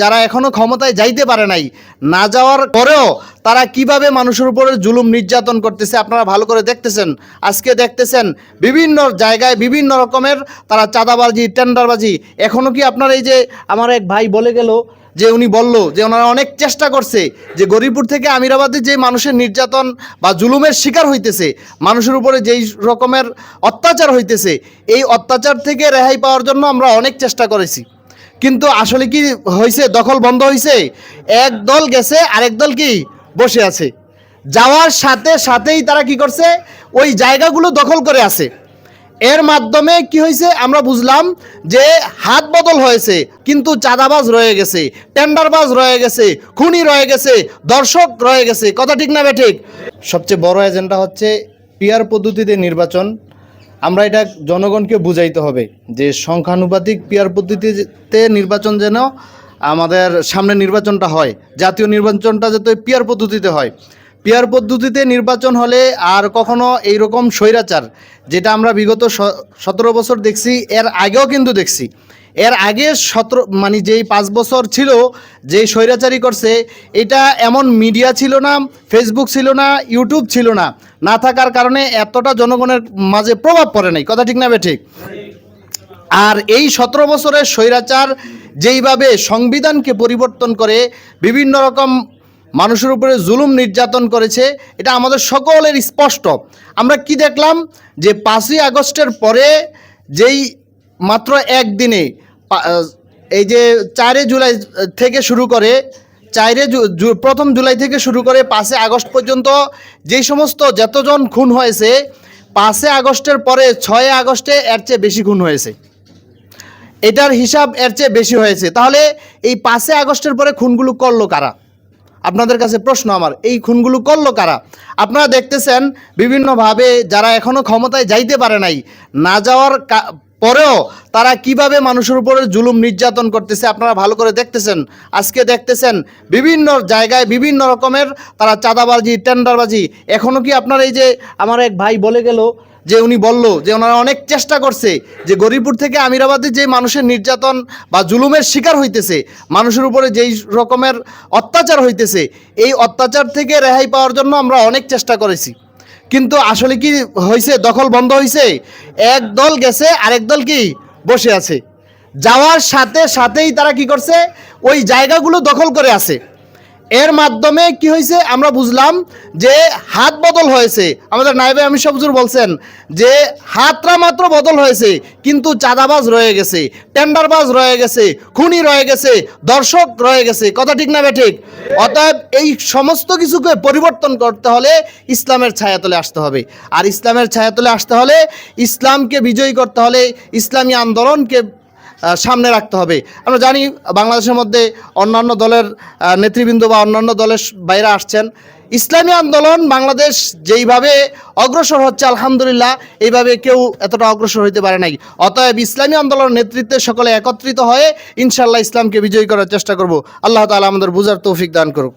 যারা এখনও ক্ষমতায় যাইতে পারে নাই, না যাওয়ার পরেও তারা কীভাবে মানুষের উপরে জুলুম নির্যাতন করতেছে আপনারা ভালো করে দেখতেছেন। আজকে দেখতেছেন বিভিন্ন জায়গায় বিভিন্ন রকমের তারা চাঁদাবাজি, টেন্ডারবাজি। এখনও কি আপনার এই যে আমার এক ভাই বলে গেল যে উনি বলল যে ওনারা অনেক চেষ্টা করছে যে গরিপুর থেকে আমিরাবাদে যে মানুষের নির্যাতন বা জুলুমের শিকার হইতেছে, মানুষের উপরে যেই রকমের অত্যাচার হইতেছে, এই অত্যাচার থেকে রেহাই পাওয়ার জন্য আমরা অনেক চেষ্টা করেছি। কিন্তু আসলে কি হয়েছে দখল বন্ধ হয়েছে এক দল গেছে, আরেক দল কি বসে আছে। যাওয়ার সাথে সাথেই তারা কি করছে? ওই জায়গাগুলো দখল করে আছে। এর মাধ্যমে কি হয়েছে আমরা বুঝলাম যে হাত বদল হয়েছে, কিন্তু চাঁদাবাজ রয়ে গেছে, টেন্ডারবাজ রয়ে গেছে, খুনি রয়ে গেছে, দর্শক রয়ে গেছে। কথা ঠিক না বে ঠিক? সবচেয়ে বড় এজেন্ডা হচ্ছে পিয়ার পদ্ধতিতে নির্বাচন। আমরা এটা জনগণকে বুঝাইতে হবে যে সংখ্যানুপাতিক পিয়ার পদ্ধতিতে নির্বাচন যেন আমাদের সামনে নির্বাচনটা হয়, জাতীয় নির্বাচনটা যাতে পিয়ার পদ্ধতিতে হয়। পিয়ার পদ্ধতিতে নির্বাচন হলে আর কখনো এই রকম স্বৈরাচার, যেটা আমরা বিগত সতেরো বছর দেখছি, এর আগেও কিন্তু দেখছি। এর আগে সতেরো মানে যেই পাঁচ বছর ছিল, যেই স্বৈরাচারী করছে, এটা এমন মিডিয়া ছিল না ফেসবুক ছিল না ইউটিউব ছিল না। না থাকার কারণে এতটা জনগণের মাঝে প্রভাব পড়ে নাই। কথা ঠিক না বে ঠিক? আর এই সতেরো বছরের স্বৈরাচার যেইভাবে সংবিধানকে পরিবর্তন করে বিভিন্ন রকম মানুষের উপরে জুলুম নির্যাতন করেছে, এটা আমাদের সকলের স্পষ্ট। আমরা কি দেখলাম? যে পাঁচই আগস্টের পরে যেই মাত্র একদিনে এই যে চারে জুলাই থেকে শুরু করে, চারে প্রথম জুলাই থেকে শুরু করে পাঁচে আগস্ট পর্যন্ত যেই সমস্ত যতজন খুন হয়েছে, পাঁচে আগস্টের পরে ছয় আগস্টে এর চেয়ে বেশি খুন হয়েছে। এটার হিসাব এর চেয়ে বেশি হয়েছে। তাহলে এই পাঁচে আগস্টের পরে খুনগুলো করল কারা? আপনাদের কাছে প্রশ্ন আমার, এই খুনগুলো করল কারা? আপনারা দেখতেছেন, বিভিন্নভাবে যারা এখনও ক্ষমতায় যাইতে পারে নাই, না যাওয়ার পরেও তারা কীভাবে মানুষের উপরে জুলুম নির্যাতন করতেছে আপনারা ভালো করে দেখতেছেন। আজকে দেখতেছেন বিভিন্ন জায়গায় বিভিন্ন রকমের তারা চাঁদাবাজি, টেন্ডারবাজি। এখনও কি আপনার এই যে আমার এক ভাই বলে গেল যে উনি বলল যে ওনারা অনেক চেষ্টা করছে যে গরিবপুর থেকে আমিরাবাদে যে মানুষের নির্যাতন বা জুলুমের শিকার হইতেছে, মানুষের উপরে যেই রকমের অত্যাচার হইতেছে, এই অত্যাচার থেকে রেহাই পাওয়ার জন্য আমরা অনেক চেষ্টা করেছি। কিন্তু আসলে কি হয়েছে দখল বন্ধ হয়েছে এক দল গেছে, আরেক দল কি বসে আছে। যাওয়ার সাথে সাথেই তারা কি করছে? ওই জায়গাগুলো দখল করে আছে। এর মাধ্যমে কি হয়েছে? আমরা বুঝলাম যে হাত বদল হয়েছে। আমাদের নাইবে আমি সবজুর বলছেন যে হাতরা মাত্র বদল হয়েছে, কিন্তু চাঁদাবাজ রয়ে গেছে, টেন্ডারবাজ রয়ে গেছে, খুনি রয়ে গেছে, দর্শক রয়ে গেছে। কথা ঠিক না ঠিক? অতএব এই সমস্ত কিছুকে পরিবর্তন করতে হলে ইসলামের ছায়াতলে আসতে হবে। আর ইসলামের ছায়াতলে আসতে হলে ইসলামকে বিজয়ী করতে হলে ইসলামী আন্দোলনকে সামনে রাখতে হবে। আমরা জানি বাংলাদেশের মধ্যে অন্যান্য দলের নেতৃবৃন্দ বা অন্যান্য দলের বাইরে আসছেন। ইসলামী আন্দোলন বাংলাদেশ যেইভাবে অগ্রসর হচ্ছে, আলহামদুলিল্লাহ, এইভাবে কেউ এতটা অগ্রসর হইতে পারে নাই। অতএব ইসলামী আন্দোলনের নেতৃত্বে সকলে একত্রিত হয়ে ইনশাল্লাহ ইসলামকে বিজয়ী করার চেষ্টা করব। আল্লাহ তাআলা আমাদের বুঝার তৌফিক দান করুক।